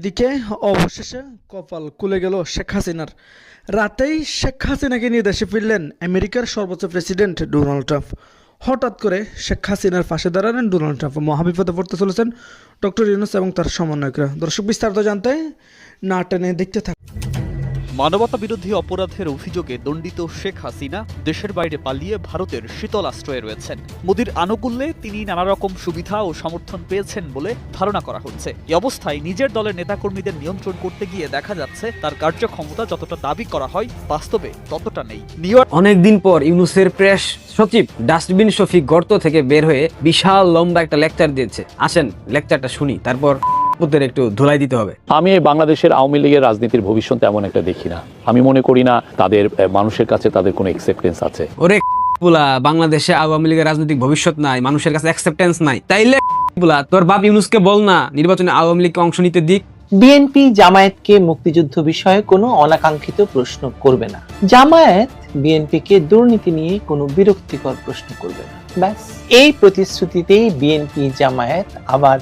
এদিকে অবশেষে কপাল খুলে গেল শেখ হাসিনার। রাতেই শেখ হাসিনাকে নিয়ে দেশে ফিরলেন আমেরিকার সর্বোচ্চ প্রেসিডেন্ট ডোনাল্ড ট্রাম্প। হঠাৎ করে শেখ হাসিনার পাশে দাঁড়ালেন ডোনাল্ড ট্রাম্প। মহাবিপদে পড়তে চলেছেন ডক্টর ইউনুস এবং তার সমন্বয়করা। দর্শক বিস্তারিত জানতে না টেনে দেখতে থাক মানবতা বিরোধী অপরাধের অভিযোগে দণ্ডিত শেখ হাসিনা দেশের বাইরে পালিয়ে ভারতের শীতল আশ্রয়ে রয়েছেন। মোদির আনুকূল্যে তিনি নানা রকম সুবিধা ও সমর্থন পেয়েছেন বলে ধারণা করা হচ্ছে। এই অবস্থায় নিজের দলের নেতাকর্মীদের নিয়ন্ত্রণ করতে গিয়ে দেখা যাচ্ছে, তার কার্যক্ষমতা যতটা দাবি করা হয়, বাস্তবে ততটা নেই। নিউ অনেকদিন পর ইউনুসের প্রেস সচিব ডাস্টবিন শফিক গর্ত থেকে বের হয়ে বিশাল লম্বা একটা লেকচার দিয়েছে। আসেন, লেকচারটা শুনি, তারপর ওদের একটু ধুলাই দিতে হবে। আমি এই বাংলাদেশের আওয়ামী লীগের রাজনীতির ভবিষ্যৎ তেমন একটা দেখি না। আমি মনে করি না তাদের মানুষের কাছে তাদের কোনো অ্যাকসেপ্টেন্স আছে। ওরে বুলা বাংলাদেশে আওয়ামী লীগের রাজনৈতিক ভবিষ্যৎ নাই মানুষের কাছে অ্যাকসেপ্টেন্স নাই। তাইলে বুলা তোর বাপ ইউনুসকে বল না নির্বাচনে আওয়ামী লীগকে অংশ নিতে দিক। বিএনপি জামায়াতকে মুক্তিযুদ্ধ বিষয়ে কোনো অনাকাঙ্ক্ষিত প্রশ্ন করবে না। জামায়াত বিএনপিকে দুর্নীতি নিয়ে কোনো বিরক্তিকর প্রশ্ন করবে না। ব্যাস। এই প্রতিশ্রুতিতেই বিএনপি জামায়াত আবার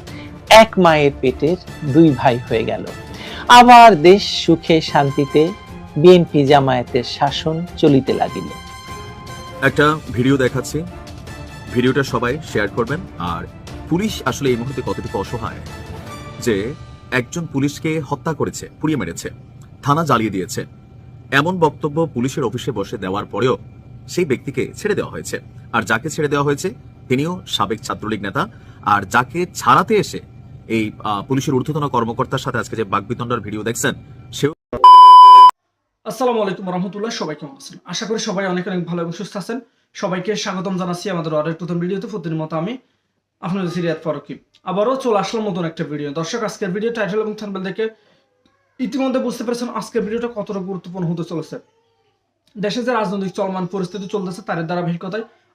এক মায়ের পেটের দুই ভাই হয়ে গেল। আবার দেশ সুখে শান্তিতে বিএনপি জামায়াতের শাসন চলিতে লাগিল। একটা ভিডিও দেখাচ্ছি। ভিডিওটা সবাই শেয়ার করবেন। আর পুলিশ আসলে এই মুহূর্তে কতটুকু অসহায়? যে একজন পুলিশকে হত্যা করেছে, পুড়িয়ে মেরেছে, থানা জ্বালিয়ে দিয়েছে। এমন বক্তব্য পুলিশের অফিসে বসে দেওয়ার পরেও সেই ব্যক্তিকে ছেড়ে দেওয়া হয়েছে। আর যাকে ছেড়ে দেওয়া হয়েছে, তিনিও সাবেক ছাত্রলীগ নেতা। আর যাকে ছাড়াতে এসে এই পুলিশের ঊর্ধ্বতন কর্মকর্তার সাথে আজকে যে বাগবিতণ্ডার ভিডিও দেখছেন, সেও আসসালামু আলাইকুম রহমতুল্লাহ, সবাই কেমন আছেন? আশা করি সবাই অনেক অনেক ভালো এবং সুস্থ আছেন। সবাইকে স্বাগতম জানাচ্ছি আমাদের আরেক প্রথম ভিডিওতে। প্রতিদিন মতো আমি আপনাদের সিরিয়াত ফারুকি। আবারও চলে আসলাম নতুন একটা ভিডিও। দর্শক, আজকের ভিডিও টাইটেল এবং থাম্বনেল দেখে ইতিমধ্যে বুঝতে পেরেছেন আজকের ভিডিওটা কতটা গুরুত্বপূর্ণ হতে চলেছে। দেশে যে রাজনৈতিক চলমান পরিস্থিতি চলতেছে তার ধারাবাহিকতায়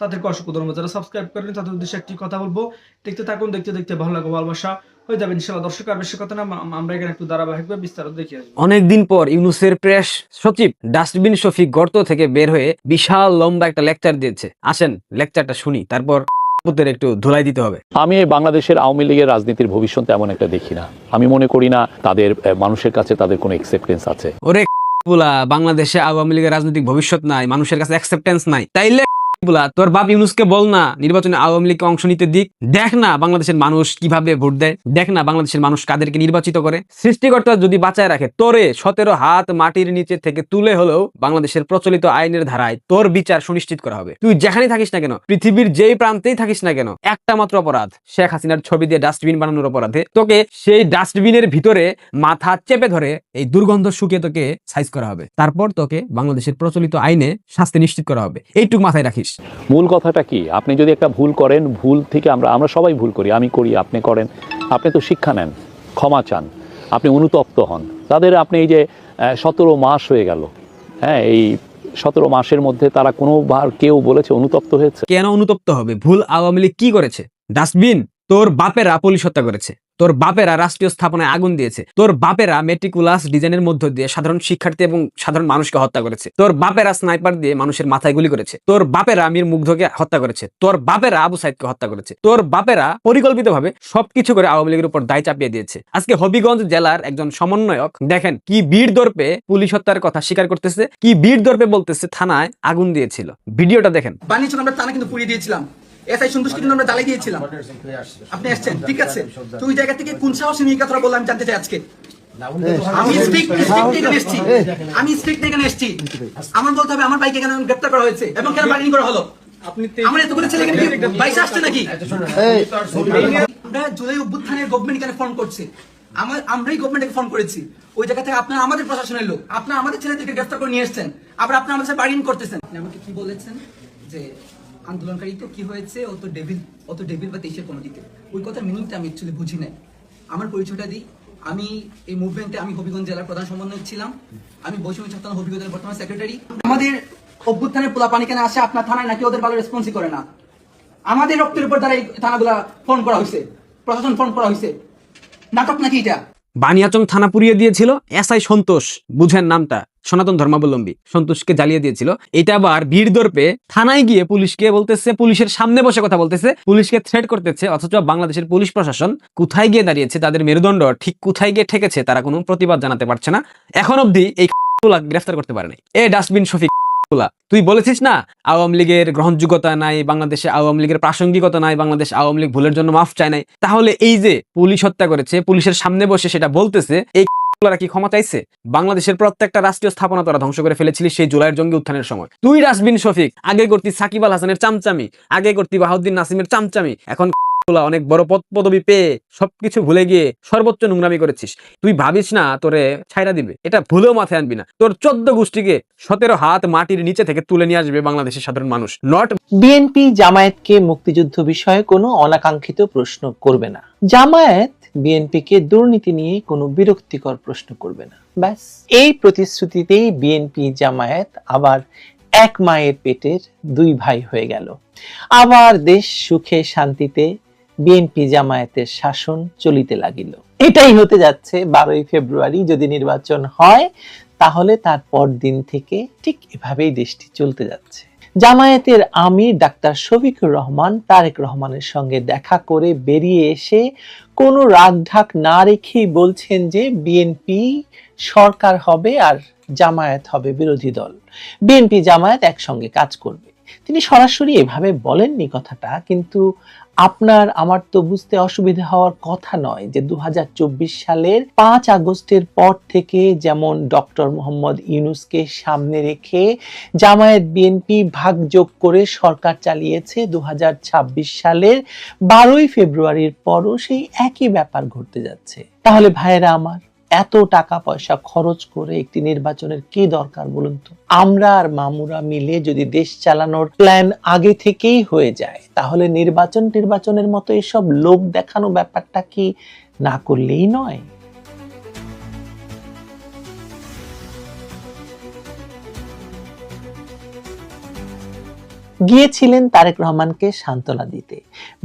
তাদেরকে অসংখ্য ধন্যবাদ। যারা সাবস্ক্রাইব করেন তাদের উদ্দেশ্যে একটি কথা বলব। দেখতে থাকুন দেখতে দেখতে ভালো লাগবে ভালোবাসা হয়ে যাবে। ইনশাল্লাহ দর্শক আর বেশি কথা না আমরা এখানে একটু ধারাবাহিকভাবে বিস্তারিত দেখিয়ে আসব। অনেকদিন পর ইউনুসের প্রেস সচিব ডাস্টবিন শফিক গর্ত থেকে বের হয়ে বিশাল লম্বা একটা লেকচার দিয়েছে। আসেন লেকচারটা শুনি তারপর ওদের একটু ধুলাই দিতে হবে। আমি এই বাংলাদেশের আওয়ামী লীগের রাজনীতির ভবিষ্যৎ তেমন একটা দেখি না। আমি মনে করি না তাদের মানুষের কাছে তাদের কোনো অ্যাকসেপ্টেন্স আছে। ওরে বুলা বাংলাদেশে আওয়ামী লীগের রাজনৈতিক ভবিষ্যৎ নাই মানুষের কাছে অ্যাকসেপ্টেন্স নাই। তাইলে বুলা, তোর বাপ ইউনুসকে বল না, নির্বাচনে আওয়ামী লীগকে অংশ নিতে দিক। দেখ না বাংলাদেশের মানুষ কীভাবে ভোট দেয়। দেখ না বাংলাদেশের মানুষ কাদেরকে নির্বাচিত করে। সৃষ্টিকর্তা যদি বাঁচায় রাখে, তোরে সতেরো হাত মাটির নিচে থেকে তুলে হলেও বাংলাদেশের প্রচলিত আইনের ধারায় তোর বিচার সুনিশ্চিত করা হবে। তুই যেখানেই থাকিস না কেন, পৃথিবীর যেই প্রান্তেই থাকিস না কেন, একটা মাত্র অপরাধ, শেখ হাসিনার ছবি দিয়ে ডাস্টবিন বানানোর অপরাধে। তোকে সেই ডাস্টবিনের ভিতরে মাথা চেপে ধরে এই দুর্গন্ধ শুকে তোকে সাইজ করা হবে। তারপর তোকে বাংলাদেশের প্রচলিত আইনে শাস্তি নিশ্চিত করা হবে। এইটুক মাথায় রাখিস। মূল কথাটা কি? আপনি যদি একটা ভুল করেন, ভুল থেকে আমরা আমরা সবাই ভুল করি। আমি করি, আপনি করেন। আপনি তো শিক্ষা নেন, ক্ষমা চান, আপনি অনুতপ্ত হন। তাদের আপনি এই যে সতেরো মাস হয়ে গেল হ্যাঁ এই সতেরো মাসের মধ্যে তারা কোনোবার কেউ বলেছে অনুতপ্ত হয়েছে? কেন অনুতপ্ত হবে? ভুল আওয়ামী লীগ কি করেছে? ডাস্টবিন? তোর বাপেরা পুলিশ হত্যা করেছে। তোর বাপেরা রাষ্ট্রীয় স্থাপনায় আগুন দিয়েছে। তোর বাপেরা মেট্রিকুলাস ডিজাইনের মধ্য দিয়ে সাধারণ শিক্ষার্থী এবং সাধারণ মানুষকে হত্যা করেছে। তোর বাপেরা স্নাইপার দিয়ে মানুষের মাথায় গুলি করেছে। তোর বাপেরা আমির মুগ্ধকে হত্যা করেছে। তোর বাপেরা আবু সাইদকে হত্যা করেছে। তোর বাপেরা পরিকল্পিতভাবে সবকিছু করে আওয়ামী লীগের উপর দায় চাপিয়ে দিয়েছে। আজকে হবিগঞ্জ জেলার একজন সমন্বয়ক দেখেন কি বীর দর্পে পুলিশ হত্যার কথা স্বীকার করতেছে, কি বীর দর্পে বলতেছে থানায় আগুন দিয়েছিল। ভিডিওটা দেখেন। বানিয়েছিল আমরা টানা কিন্তু পুড়িয়ে দিয়েছিলাম। এসআই সন্তুষ্টি কিন্তু আমরা জ্বালিয়ে দিয়েছিলাম। আপনি আসছেন ঠিক আছে। তুই জায়গা থেকে কোন সাহসে নিয়ে কথাটা বললাম আমি জানতে চাই আজকে? আমি স্ট্রিক্ট স্ট্রিক্ট এখানে এসেছি। আমি স্ট্রিক্ট এখানে এসেছি। আমার বলতে হবে আমার বাইকে কেন গ্রেপ্তার করা হয়েছে? এবং কেন বার্গেনিং করা হলো? আমার এতগুলো ছেলে এখানে কি আসছে নাকি? আমরা জুলাই অভ্যুত্থানের গভর্নমেন্ট এখানে করছে। আমার আমরাই গভর্নমেন্টকে ফোন করেছি। ওই জায়গা থেকে আপনার আমাদের প্রশাসনের লোক আপনার আমাদের ছেলেদেরকে গ্রেফতার করে নিয়ে এসেছেন। আবার আপনি আমাদের সাথে বার্গেনিং করতেছেন। আপনি আমাকে কি বলেছেন? যে আন্দোলনকারী তো কি হয়েছে? ও তো ডেভিল, ও তো ডেভিল বা কমিটিতে। ওই কথার মিনিংটা আমি অ্যাকচুয়ালি বুঝি নাই। আমার পরিচয়টা দিই। আমি এই মুভমেন্টে আমি হবিগঞ্জ জেলার প্রধান সমন্বয়ক ছিলাম। আমি বৈষম্য ছাত্র হবিগঞ্জের বর্তমান সেক্রেটারি আমাদের অভ্যুত্থানের পোলা পানি কেন আসে? আপনার থানায় নাকি ওদের ভালো রেসপন্সই করে না? আমাদের রক্তের উপর দ্বারা এই থানাগুলা ফোন করা হয়েছে প্রশাসন ফোন করা হয়েছে নাটক নাকি এটা? বানিয়াচং থানা পুড়িয়ে দিয়েছিল। এসআই সন্তোষ, বুঝেন নামটা, সনাতন ধর্মাবলম্বী, সন্তোষকে জ্বালিয়ে দিয়েছিল। এটা আবার ভিড় দর্পে থানায় গিয়ে পুলিশকে বলতেছে, পুলিশের সামনে বসে কথা বলতেছে, পুলিশকে থ্রেট করতেছে, অথচ বাংলাদেশের পুলিশ প্রশাসন কোথায় গিয়ে দাঁড়িয়েছে, তাদের মেরুদণ্ড ঠিক কোথায় গিয়ে ঠেকেছে, তারা কোনো প্রতিবাদ জানাতে পারছে না। এখন অবধি এই গ্রেফতার করতে পারেনি। এ ডাস্টবিন শফিক গুলা তুই বলেছিস না, আওয়ামী লীগের গ্রহণযোগ্যতা নাই, বাংলাদেশে আওয়ামী লীগের প্রাসঙ্গিকতা নাই, বাংলাদেশ আওয়ামী লীগ ভুলের জন্য মাফ চায় নাই। তাহলে এই যে পুলিশ হত্যা করেছে, পুলিশের সামনে বসে সেটা বলতেছে, এই কি ক্ষমা চাইছে? বাংলাদেশের প্রত্যেকটা রাষ্ট্রীয় স্থাপনা তোরা ধ্বংস করে ফেলেছিলি সেই জুলাইয়ের জঙ্গি উত্থানের সময়। তুই রাসবিন শফিক, আগে করতি সাকিব আল হাসানের চামচামি, আগে করতি বাহাউদ্দিন নাসিমের চামচামি, এখন গুলা অনেক বড় পদ, পদবি পেয়ে সবকিছু ভুলে গিয়ে সর্বোচ্চ নোংরামি করেছিস। তুই ভাবিস না তোরে ছাইরা দিবে। এটা ভুলেও মাথায় আনবি না। তোর চোদ্দ গোষ্ঠীকে সতেরো হাত মাটির নিচে থেকে তুলে নিয়ে আসবে বাংলাদেশের সাধারণ মানুষ। নট বিএনপি জামায়াতকে মুক্তিযুদ্ধ বিষয়ে কোনো অনাকাঙ্ক্ষিত প্রশ্ন করবে না। জামায়াত বিএনপিকে দুর্নীতি নিয়ে কোনো বিরক্তিকর প্রশ্ন করবে না। ব্যাস। এই প্রতিশ্রুতিতেই বিএনপি জামায়াত আবার এক মায়ের পেটের দুই ভাই হয়ে গেল। আবার দেশ সুখে শান্তিতে বিএনপি জামায়াতের শাসন চলিতে লাগিল। এটাই হতে যাচ্ছে বারোই ফেব্রুয়ারি যদি নির্বাচন হয়, তাহলে তার পর দিন থেকে ঠিক এভাবেই দেশটি চলতে যাচ্ছে। জামায়াতের আমির ডাক্তার শফিকুর রহমান তারেক রহমানের সঙ্গে দেখা করে বেরিয়ে এসে কোনো রাগঢাক না রেখেই বলছেন যে বিএনপি সরকার হবে আর জামায়াত হবে বিরোধী দল। বিএনপি জামায়াত একসঙ্গে কাজ করবে। তিনি সরাসরি এভাবে বলেননি কথাটা, কিন্তু আপনার, আমার তো বুঝতে অসুবিধা হওয়ার কথা নয় যে দু হাজার চব্বিশ সালের পাঁচ আগস্টের পর থেকে যেমন ডক্টর মোহাম্মদ ইউনুসকে সামনে রেখে জামায়াত বিএনপি ভাগযোগ করে সরকার চালিয়েছে দু হাজার ছাব্বিশ সালের বারোই ফেব্রুয়ারির পরও সেই একই ব্যাপার ঘটতে যাচ্ছে। তাহলে ভাইয়েরা আমার এত টাকা পয়সা খরচ করে একটি নির্বাচনের কি দরকার বলুন তো? আমরা আর মামুরা মিলে যদি দেশ চালানোর প্ল্যান আগে থেকেই হয়ে যায়, তাহলে নির্বাচন নির্বাচনের মতো এসব লোক দেখানো ব্যাপারটা কি না করলেই নয়? গিয়েছিলেন তারেক রহমানকে সান্ত্বনা দিতে।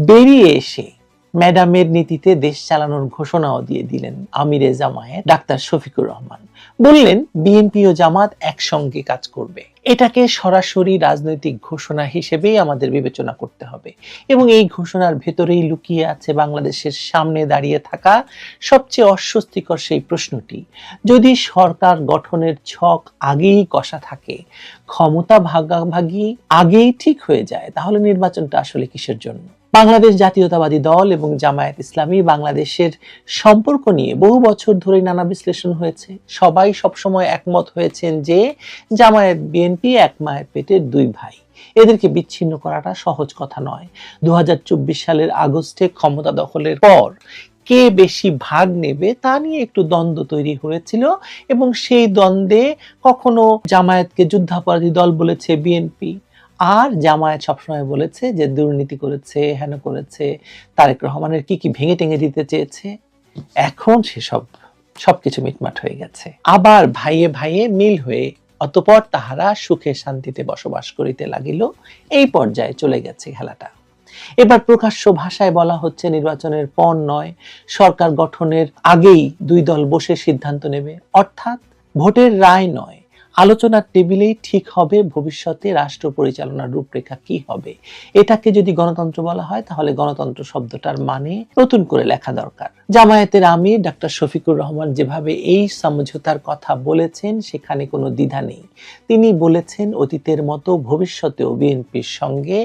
বেরিয়ে এসে ম্যাডামের নীতিতে দেশ চালানোর ঘোষণাও দিয়ে দিলেন আমিরে জামায়াত ডাক্তার শফিকুর রহমান। বললেন বিএনপি ও জামাত একসঙ্গে কাজ করবে। এটাকে সরাসরি রাজনৈতিক ঘোষণা হিসেবেই আমাদের বিবেচনা করতে হবে। এবং এই ঘোষণার ভেতরেই লুকিয়ে আছে বাংলাদেশের সামনে দাঁড়িয়ে থাকা সবচেয়ে অস্বস্তিকর সেই প্রশ্নটি। যদি সরকার গঠনের ছক আগেই কষা থাকে, ক্ষমতা ভাগাভাগি আগেই ঠিক হয়ে যায়, তাহলে নির্বাচনটা আসলে কিসের জন্য? বাংলাদেশ জাতীয়তাবাদী দল এবং জামায়াত ইসলামী বাংলাদেশের সম্পর্ক নিয়ে বহু বছর ধরে নানা বিশ্লেষণ হয়েছে। সবাই সবসময় একমত হয়েছেন যে জামায়াত বিএনপি এক মায়ের পেটের দুই ভাই। এদেরকে বিচ্ছিন্ন করাটা সহজ কথা নয়। দু সালের আগস্টে ক্ষমতা দখলের পর কে বেশি ভাগ নেবে তা নিয়ে একটু দ্বন্দ্ব তৈরি হয়েছিল এবং সেই দ্বন্দ্বে কখনো জামায়াতকে যুদ্ধাপরাধী দল বলেছে বিএনপি। আর জামায়াত সবসময় বলেছে যে দুর্নীতি করেছে, হেন করেছে, তারেক রহমানের কি কি ভেঙে টেঙে দিতে চেয়েছে, এখন সেসব, সবকিছু মিটমাট হয়ে গেছে। আবার ভাইয়ে ভাইয়ে মিল হয়ে অতপর তাহারা সুখে শান্তিতে বসবাস করিতে লাগিল, এই পর্যায়ে চলে গেছে খেলাটা। এবার প্রকাশ্য ভাষায় বলা হচ্ছে নির্বাচনের পর নয়, সরকার গঠনের আগেই দুই দল বসে সিদ্ধান্ত নেবে, অর্থাৎ ভোটের রায় নয়। আলোচনার টেবিলেই ঠিক হবে ভবিষ্যতে রাষ্ট্র পরিচালনার রূপরেখা কি হবে। এটাকে যদি গণতন্ত্র বলা হয়, তাহলে গণতন্ত্র শব্দটার মানে নতুন করে লেখা দরকার। জামায়াতের আমির ডাক্তার শফিকুর রহমান যেভাবে এই সমঝোতার কথা বলেছেন, সেখানে কোনো দ্বিধা নেই। তিনি বলেছেন, অতীতের মতো ভবিষ্যতেও বিএনপির সঙ্গে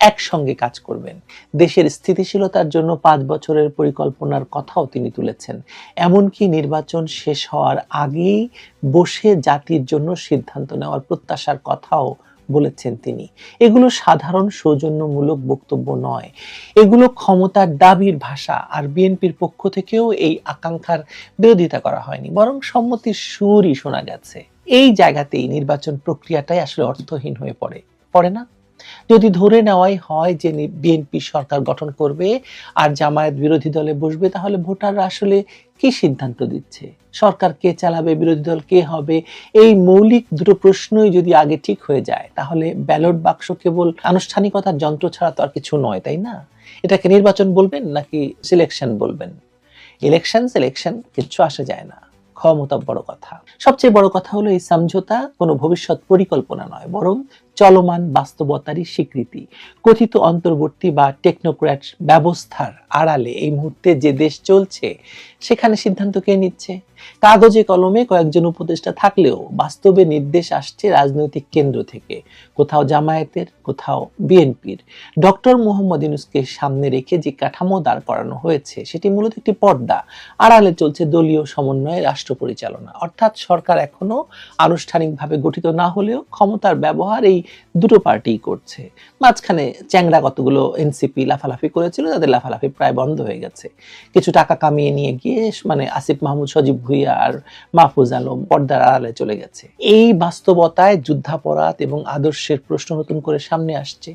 একসঙ্গে কাজ করবেন। দেশের স্থিতিশীলতার জন্য পাঁচ বছরের পরিকল্পনার কথাও তিনি তুলেছেন। এমনকি নির্বাচন শেষ হওয়ার আগেই বসে জাতির জন্য সিদ্ধান্ত নেওয়ার প্রত্যাশার কথাও বলেছেন তিনি। এগুলো সাধারণ সৌজন্যমূলক বক্তব্য নয়। এগুলো ক্ষমতার দাবির ভাষা আর বিএনপির পক্ষ থেকেও এই আকাঙ্ক্ষার বিরোধিতা করা হয়নি, বরং সম্মতির সুরই শোনা গেছে। এই জায়গাতেই নির্বাচন প্রক্রিয়াটাই আসলে অর্থহীন হয়ে পড়ে। পড়ে না? যদি ধরে নেওয়াই হয় যে বিএনপি সরকার গঠন করবে আর জামায়াত বিরোধী দলে বসবে, তাহলে ভোটাররা আসলে কি সিদ্ধান্ত দিচ্ছে? সরকার কে চালাবে, বিরোধী দল কে হবে? এই মৌলিক দুটো প্রশ্নই যদি আগে ঠিক হয়ে যায়, তাহলে ব্যালট বাক্স কেবল আনুষ্ঠানিকতার যন্ত্র ছাড়া তো আর কিছু নয়, তাই না? এটাকে নির্বাচন বলবেন নাকি সিলেকশন বলবেন? ইলেকশন সিলেকশন কিচ্ছু আসে যায় না। ক্ষমতা বড় কথা। সবচেয়ে বড় কথা হলো এই সমঝোতা কোনো ভবিষ্যৎ পরিকল্পনা নয়, বরং চলমান বাস্তবতারই স্বীকৃতি। কথিত অন্তর্বর্তী বা টেকনোক্র্যাট ব্যবস্থার আড়ালে এই মুহূর্তে যে দেশ চলছে, সেখানে সিদ্ধান্ত কে নিচ্ছে? কাগজে কলমে কয়েকজন উপদেষ্টা থাকলেও বাস্তবে নির্দেশ আসছে রাজনৈতিক কেন্দ্র থেকে, কোথাও জামায়াতের, কোথাও বিএনপির। ডক্টর মোহাম্মদ ইউনুসকে সামনে রেখে যে কাঠামো দাঁড় করানো হয়েছে, সেটি মূলত একটি পর্দা। আড়ালে চলছে দলীয় সমন্বয়ে রাষ্ট্র পরিচালনা। অর্থাৎ সরকার এখনও আনুষ্ঠানিকভাবে গঠিত না হলেও ক্ষমতার ব্যবহার এই দুটো পার্টিই করছে। মাঝখানে চ্যাংরা কতগুলো এনসিপি লাফালাফি করেছিল, তাদের লাফালাফি প্রায় বন্ধ হয়ে গেছে। কিছু টাকা কামিয়ে নিয়ে গিয়ে মানে আসিফ মাহমুদ, সজীব ভুইয়া আর মাহফুজ আলম পর্দার আড়ালে চলে গেছে। এই বাস্তবতায় যুদ্ধাপরাধ এবং আদর্শের প্রশ্ন নতুন করে সামনে আসছে।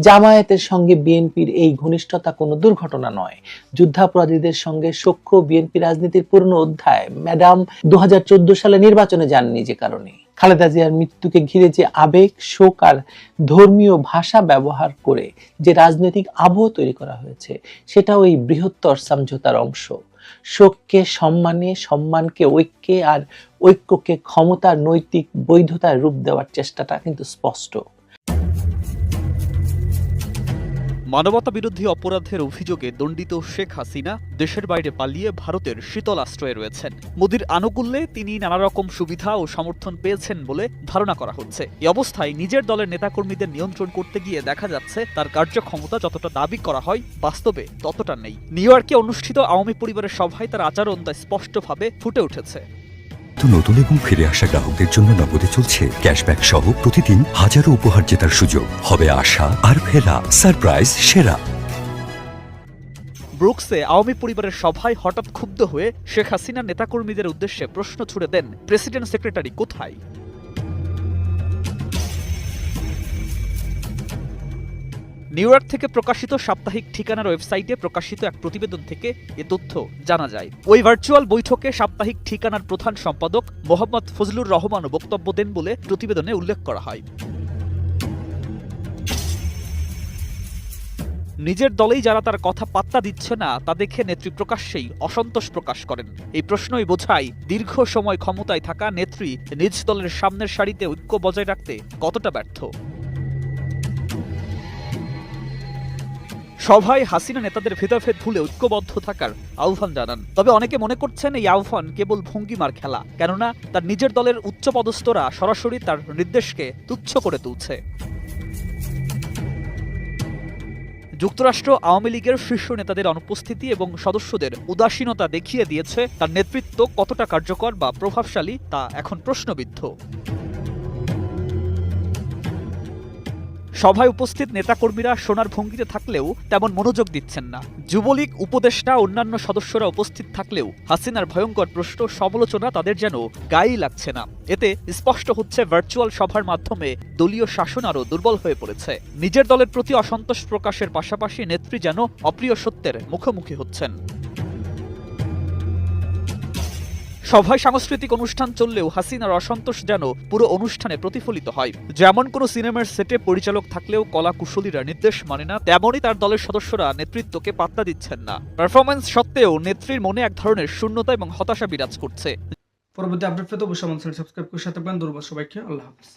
জামায়াতের সঙ্গে বিএনপির এই ঘনিষ্ঠতা কোনো দুর্ঘটনা নয়। যুদ্ধাপরাধীদের সঙ্গে সখ্য বিএনপি রাজনীতির পুরনো অধ্যায়। ম্যাডাম দু হাজার চোদ্দ সালে নির্বাচনে যাননি যে কারণে। খালেদা জিয়ার মৃত্যুকে ঘিরে যে আবেগ, শোক আর ধর্মীয় ভাষা ব্যবহার করে যে রাজনৈতিক আবহ তৈরি করা হয়েছে, সেটাও এই বৃহত্তর সমঝোতার অংশ। শোককে সম্মানে, সম্মানকে ঐক্যে আর ঐক্যকে ক্ষমতার নৈতিক বৈধতার রূপ দেওয়ার চেষ্টাটা কিন্তু স্পষ্ট। মানবতা বিরোধী অপরাধের অভিযোগে দণ্ডিত শেখ হাসিনা দেশের বাইরে পালিয়ে ভারতের শীতল আশ্রয়ে রয়েছেন। মোদির আনুকূল্যে তিনি নানা রকম সুবিধা ও সমর্থন পেয়েছেন বলে ধারণা করা হচ্ছে। এই অবস্থায় নিজের দলের নেতাকর্মীদের নিয়ন্ত্রণ করতে গিয়ে দেখা যাচ্ছে, তার কার্যক্ষমতা যতটা দাবি করা হয়, বাস্তবে ততটা নেই। নিউ ইয়র্কে অনুষ্ঠিত আওয়ামী পরিবারের সভায় তার আচরণ তা স্পষ্টভাবে ফুটে উঠেছে। তো নতুন এবং ফিরে আসা গ্রাহকদের জন্য নগদে চলছে ক্যাশব্যাক সহ প্রতিদিন হাজারো উপহার জেতার সুযোগ। হবে আশা আর ফেরা, সারপ্রাইজ, সেরা। ব্রুকসে আওয়ামী পরিবারের সভায় হঠাৎ ক্ষুব্ধ হয়ে শেখ হাসিনার নেতাকর্মীদের উদ্দেশ্যে প্রশ্ন ছুড়ে দেন প্রেসিডেন্ট সেক্রেটারি। কোথায়? নিউ ইয়র্ক থেকে প্রকাশিত সাপ্তাহিক ঠিকানার ওয়েবসাইটে প্রকাশিত এক প্রতিবেদন থেকে এ তথ্য জানা যায়। ওই ভার্চুয়াল বৈঠকে সাপ্তাহিক ঠিকানার প্রধান সম্পাদক মোহাম্মদ ফজলুর রহমানও বক্তব্য দেন বলে প্রতিবেদনে উল্লেখ করা হয়। নিজের দলেই যারা তার কথা পাত্তা দিচ্ছে না, তা দেখে নেত্রী প্রকাশ্যেই অসন্তোষ প্রকাশ করেন। এই প্রশ্নই বোঝায় দীর্ঘ সময় ক্ষমতায় থাকা নেত্রী নিজ দলের সামনের সারিতে ঐক্য বজায় রাখতে কতটা ব্যর্থ। সভায় হাসিনা নেতাদের ভেদাভেদ ভুলে ঐক্যবদ্ধ থাকার আহ্বান জানান। তবে অনেকে মনে করছেন এই আহ্বান কেবল ভঙ্গিমার খেলা, কেননা তার নিজের দলের উচ্চপদস্থরা সরাসরি তার নির্দেশকে তুচ্ছ করে তুলছে। যুক্তরাষ্ট্র আওয়ামী লীগের শীর্ষ নেতাদের অনুপস্থিতি এবং সদস্যদের উদাসীনতা দেখিয়ে দিয়েছে তার নেতৃত্ব কতটা কার্যকর বা প্রভাবশালী তা এখন প্রশ্নবিদ্ধ। সভায় উপস্থিত নেতাকর্মীরা সোনার ভঙ্গিতে থাকলেও তেমন মনোযোগ দিচ্ছেন না। যুবলীগ উপদেষ্টা অন্যান্য সদস্যরা উপস্থিত থাকলেও হাসিনার ভয়ঙ্কর প্রশ্ন, সমালোচনা তাদের যেন গায়েই লাগছে না। এতে স্পষ্ট হচ্ছে ভার্চুয়াল সভার মাধ্যমে দলীয় শাসন আরও দুর্বল হয়ে পড়েছে। নিজের দলের প্রতি অসন্তোষ প্রকাশের পাশাপাশি নেত্রী যেন অপ্রিয় সত্যের মুখোমুখি হচ্ছেন। সভায় সাংস্কৃতিক অনুষ্ঠান চললেও হাসিনার অসন্তোষ যেন পুরো অনুষ্ঠানে প্রতিফলিত হয়। যেমন কোনো সিনেমার সেটে পরিচালক থাকলেও কলা কুশলীরা নির্দেশ মানে না, তেমনই তার দলের সদস্যরা নেতৃত্বকে পাত্তা দিচ্ছেন না। পারফরমেন্স সত্ত্বেও নেত্রীর মনে এক ধরনের শূন্যতা এবং হতাশা বিরাজ করছে। পরবর্তী আপডেট পেতে অবশ্যই সাবস্ক্রাইব করে সাথে থাকবেন। দুর্বল সবাইকে। আল্লাহ হাফিজ।